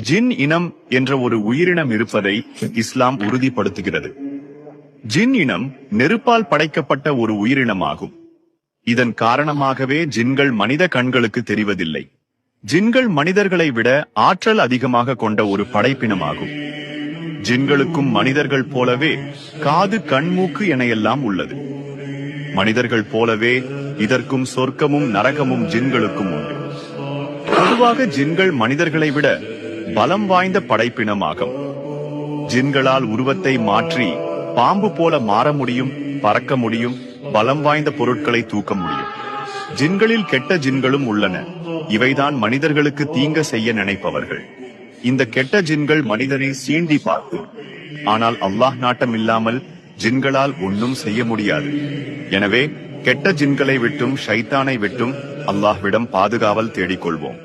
ஜின் இனம் என்ற ஒரு உயிரினம் இருப்பதை இஸ்லாம் உறுதிப்படுத்துகிறது. ஜின் இனம் நெருப்பால் படைக்கப்பட்ட ஒரு உயிரினமாகும். இதன் காரணமாகவே ஜின்கள் மனித கண்களுக்கு தெரிவதில்லை. ஜின்கள் மனிதர்களை விட ஆற்றல் அதிகமாக கொண்ட ஒரு படைப்பினமாகும். ஜின்களுக்கும் மனிதர்கள் போலவே காது கண் மூக்கு என எல்லாம் உள்ளது. மனிதர்கள் போலவே இதற்கும் சொர்க்கமும் நரகமும் ஜின்களுக்கும் உண்டு. பொதுவாக ஜின்கள் மனிதர்களை விட பலம் வாய்ந்த படைப்பினமாகும். ஜின்களால் உருவத்தை மாற்றி பாம்பு போல மாற முடியும் பறக்க முடியும் பலம் வாய்ந்த பொருட்களை தூக்க முடியும். ஜின்களில் கெட்ட ஜின்களும் உள்ளன. இவைதான் மனிதர்களுக்கு தீங்க செய்ய நினைப்பவர்கள். இந்த கெட்ட ஜின்கள் மனிதனை சீண்டி பார்க்கும் ஆனால் அல்லாஹ் நாட்டம் இல்லாமல் ஜின்களால் ஒன்றும் செய்ய முடியாது. எனவே கெட்ட ஜின்களை விட்டும் ஷைத்தானை விட்டும் அல்லாஹ்விடம் பாதுகாவல் தேடிக்கொள்வோம்.